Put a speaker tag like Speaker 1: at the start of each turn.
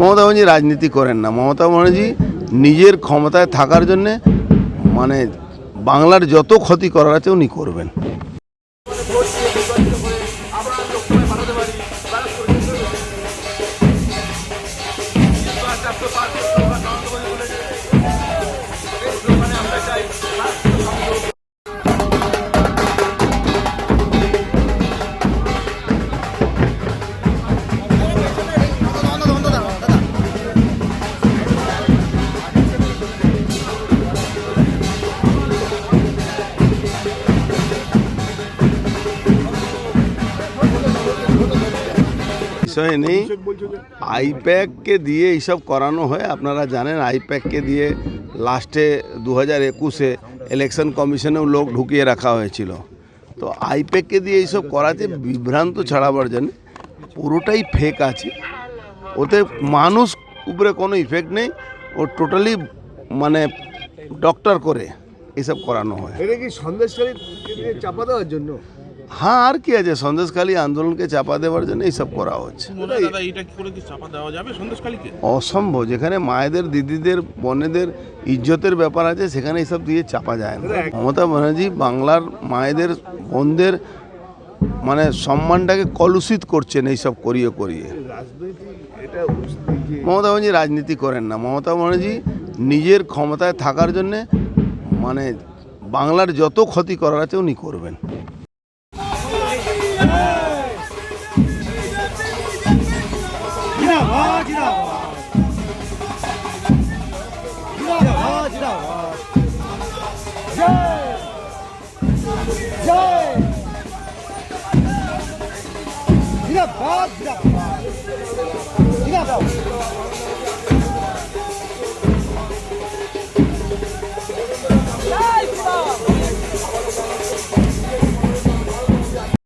Speaker 1: মমতা ব্যানার্জি রাজনীতি করেন না। মমতা ব্যানার্জি নিজের ক্ষমতায় থাকার জন্যে মানে বাংলার যত ক্ষতি করার আছে উনি করবেন। বিষয় নেই। আইপ্যাককে দিয়ে এইসব করানো হয়। আপনারা জানেন আইপ্যাককে দিয়ে লাস্টে দু হাজার একুশে ইলেকশন কমিশনেও লোক ঢুকিয়ে রাখা হয়েছিল। তো আইপ্যাককে দিয়ে এইসব করাতে বিভ্রান্ত ছাড়াবার জন্য পুরোটাই ফেক আছে। ওতে মানুষ উপরে কোনো ইফেক্ট নেই। ও টোটালি মানে ডক্টর করে। এসব করানো হয়।
Speaker 2: এটা কি সন্দেশকারী চাপা দেওয়ার জন্য?
Speaker 1: হ্যাঁ আর কি আছে? সন্দেশখালী আন্দোলনকে চাপা দেওয়ার জন্য এইসব করা হচ্ছে।
Speaker 3: দাদা এটা কি করে কি চাপা দেওয়া যাবে সন্দেশকালীকে
Speaker 1: অসম্ভব যেখানে মায়েদের দিদিদের বোনেদের ইজ্জতের ব্যাপার আছে সেখানে এইসব দিয়ে চাপা যায় না। মমতা ব্যানার্জি বাংলার মায়েদের বোনদের মানে সম্মানটাকে কলুষিত করছেন এইসব করিয়ে করিয়ে। মমতা ব্যানার্জি রাজনীতি করেন না। মমতা ব্যানার্জি নিজের ক্ষমতায় থাকার জন্যে মানে বাংলার যত ক্ষতি করার আছে উনি করবেন।
Speaker 2: জিন্দাবাদ জিন্দাবাদ জিন্দাবাদ